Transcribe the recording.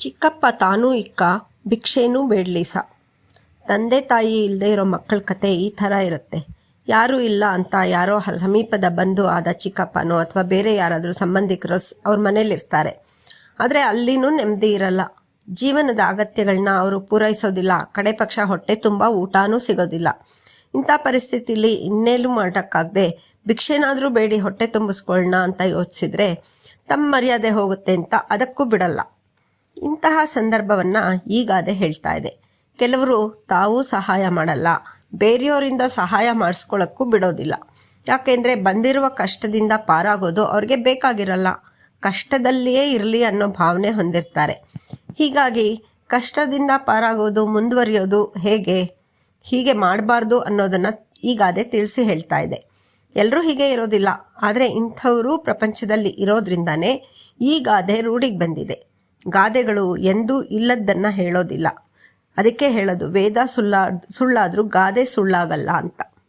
ಚಿಕ್ಕಪ್ಪ ತಾನೂ ಇಕ್ಕ ಭಿಕ್ಷೆನೂ ಬೇಡ್ಲಿಸ. ತಂದೆ ತಾಯಿ ಇಲ್ಲದೆ ಇರೋ ಮಕ್ಕಳ ಕತೆ ಈ ಥರ ಇರುತ್ತೆ. ಯಾರೂ ಇಲ್ಲ ಅಂತ ಯಾರೋ ಸಮೀಪದ ಬಂಧು ಆದ ಚಿಕ್ಕಪ್ಪನೋ ಅಥವಾ ಬೇರೆ ಯಾರಾದರೂ ಸಂಬಂಧಿಕರು ಅವ್ರ ಮನೇಲಿರ್ತಾರೆ ಆದರೆ ಅಲ್ಲಿನೂ ನೆಮ್ಮದಿ ಇರಲ್ಲ. ಜೀವನದ ಅಗತ್ಯಗಳನ್ನ ಅವರು ಪೂರೈಸೋದಿಲ್ಲ. ಕಡೆ ಪಕ್ಷ ಹೊಟ್ಟೆ ತುಂಬ ಊಟನೂ ಸಿಗೋದಿಲ್ಲ. ಇಂಥ ಪರಿಸ್ಥಿತಿಲಿ ಇನ್ನೇಲೂ ಮಾಡೋಕ್ಕಾಗದೆ ಭಿಕ್ಷೆನಾದರೂ ಬೇಡಿ ಹೊಟ್ಟೆ ತುಂಬಿಸ್ಕೊಳ್ಳೋಣ ಅಂತ ಯೋಚಿಸಿದ್ರೆ ತಮ್ಮ ಮರ್ಯಾದೆ ಹೋಗುತ್ತೆ ಅಂತ ಅದಕ್ಕೂ ಬಿಡಲ್ಲ. ಇಂತಹ ಸಂದರ್ಭವನ್ನು ಈಗಾದೆ ಹೇಳ್ತಾ ಇದೆ. ಕೆಲವರು ತಾವೂ ಸಹಾಯ ಮಾಡಲ್ಲ. ಬೇರೆಯವರಿಂದ ಸಹಾಯ ಮಾಡಿಸ್ಕೊಳ್ಳೋಕ್ಕೂ ಬಿಡೋದಿಲ್ಲ. ಯಾಕೆಂದರೆ ಬಂದಿರುವ ಕಷ್ಟದಿಂದ ಪಾರಾಗೋದು ಅವ್ರಿಗೆ ಬೇಕಾಗಿರಲ್ಲ. ಕಷ್ಟದಲ್ಲಿಯೇ ಇರಲಿ ಅನ್ನೋ ಭಾವನೆ ಹೊಂದಿರ್ತಾರೆ. ಹೀಗಾಗಿ ಕಷ್ಟದಿಂದ ಪಾರಾಗೋದು, ಮುಂದುವರಿಯೋದು ಹೇಗೆ, ಹೀಗೆ ಮಾಡಬಾರ್ದು ಅನ್ನೋದನ್ನು ಈಗಾದೆ ತಿಳಿಸಿ ಹೇಳ್ತಾ ಇದೆ. ಎಲ್ಲರೂ ಹೀಗೆ ಇರೋದಿಲ್ಲ. ಆದರೆ ಇಂಥವರು ಪ್ರಪಂಚದಲ್ಲಿ ಇರೋದ್ರಿಂದಾನೇ ಈ ಗಾದೆ ರೂಢಿಗೆ ಬಂದಿದೆ. ಗಾದೆಗಳು ಎಂದೂ ಇಲ್ಲದ್ದನ್ನು ಹೇಳೋದಿಲ್ಲ. ಅದಕ್ಕೆ ಹೇಳೋದು ವೇದ ಸುಳ್ಳ ಸುಳ್ಳಾದರೂ ಗಾದೆ ಸುಳ್ಳಾಗಲ್ಲ ಅಂತ.